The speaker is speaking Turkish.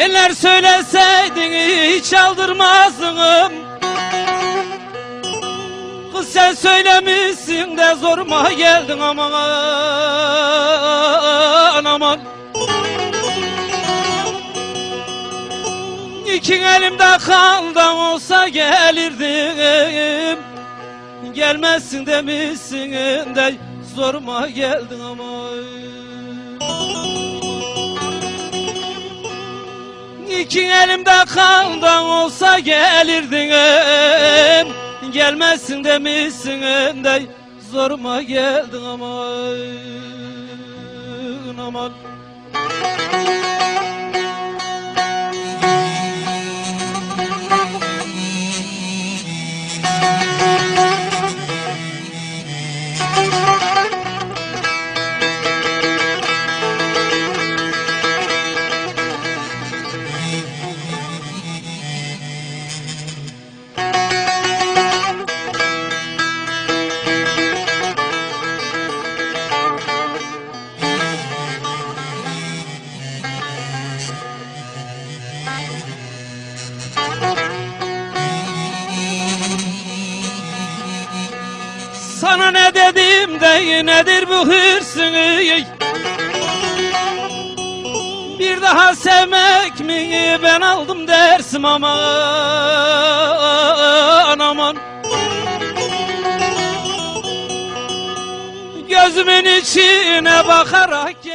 Eğer söyleseydin hiç aldırmazdım. Kız sen söylemişsin de zoruma geldin aman aman İki elimde kaldan olsa gelirdim. Gelmezsin demişsin de zoruma geldin ama İki elimde kaldan olsa gelirdim Gelmezsin demişsin de zoruma geldin aman aman nedir bu hırsın? Bir daha sevmek mi ben aldım dersim aman aman Gözümün içine bakarak